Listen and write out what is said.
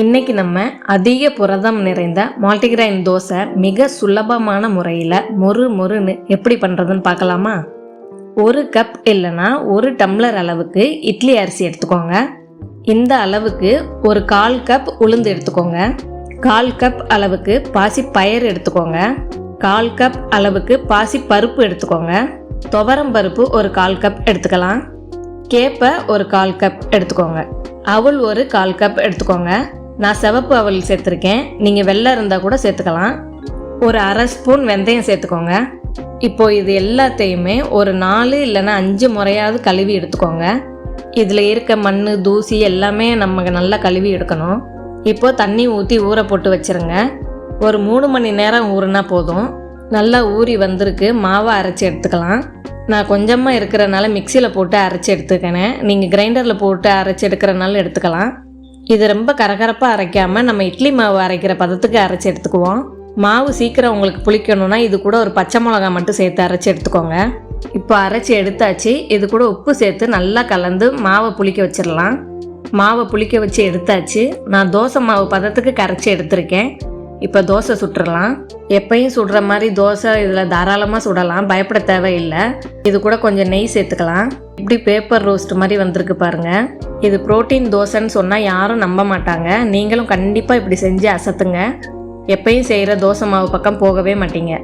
இன்னைக்கு நம்ம அதிக புரதம் நிறைந்த மல்டிகிரைன் தோசை மிக சுலபமான முறையில் மொறு மொறுன்னு எப்படி பண்ணுறதுன்னு பார்க்கலாமா? ஒரு கப் இல்லைன்னா ஒரு டம்ளர் அளவுக்கு இட்லி அரிசி எடுத்துக்கோங்க. இந்த அளவுக்கு ஒரு கால் கப் உளுந்து எடுத்துக்கோங்க. கால் கப் அளவுக்கு பாசி பயர் எடுத்துக்கோங்க. கால் கப் அளவுக்கு பாசி பருப்பு எடுத்துக்கோங்க. துவரம் பருப்பு ஒரு கால் கப் எடுத்துக்கலாம். கேப்பை ஒரு கால் கப் எடுத்துக்கோங்க. அவள் ஒரு கால் கப் எடுத்துக்கோங்க. நான் சிவப்பு அவல் சேர்த்துருக்கேன். நீங்கள் வெள்ளை இருந்தால் கூட சேர்த்துக்கலாம். ஒரு அரை ஸ்பூன் வெந்தயம் சேர்த்துக்கோங்க. இப்போ இது எல்லாத்தையுமே ஒரு நாலு இல்லைன்னா அஞ்சு முறையாவது கழுவி எடுத்துக்கோங்க. இதில் இருக்க மண் தூசி எல்லாமே நமக்கு நல்லா கழுவி எடுக்கணும். இப்போ தண்ணி ஊற்றி ஊற போட்டு வச்சிருங்க. ஒரு மூணு மணி நேரம் ஊறுனா போதும். நல்லா ஊறி வந்திருக்கு. மாவை அரைச்சி எடுத்துக்கலாம். நான் கொஞ்சமாக இருக்கிறனால மிக்சியில் போட்டு அரைச்சி எடுத்துக்கினேன் நீங்கள் கிரைண்டரில் போட்டு அரைச்சி எடுக்கிறனால எடுத்துக்கலாம். இது ரொம்ப கரகரப்பாக அரைக்காமல் நம்ம இட்லி மாவு அரைக்கிற பதத்துக்கு அரைச்சி எடுத்துக்குவோம். மாவு சீக்கிரம் உங்களுக்கு புளிக்கணும்னா இது கூட ஒரு பச்சை மிளகா மட்டும் சேர்த்து அரைச்சி எடுத்துக்கோங்க. இப்போ அரைச்சி எடுத்தாச்சு. இது கூட உப்பு சேர்த்து நல்லா கலந்து மாவை புளிக்க வச்சிடலாம். மாவை புளிக்க வச்சு எடுத்தாச்சு. நான் தோசை மாவு பதத்துக்கு கரைச்சி எடுத்திருக்கேன். இப்போ தோசை சுட்டுறலாம். எப்பயும் சுடுற மாதிரி தோசை இதில் தாராளமாக சுடலாம். பயப்பட தேவையில்லை. இது கூட கொஞ்சம் நெய் சேர்த்துக்கலாம். இப்படி பேப்பர் ரோஸ்ட் மாதிரி வந்திருக்கு பாருங்க. இது புரோட்டீன் தோசைன்னு சொன்னால் யாரும் நம்ப மாட்டாங்க. நீங்களும் கண்டிப்பாக இப்படி செஞ்சு அசத்துங்க. எப்பயும் செய்கிற தோசை மாவு பக்கம் போகவே மாட்டீங்க.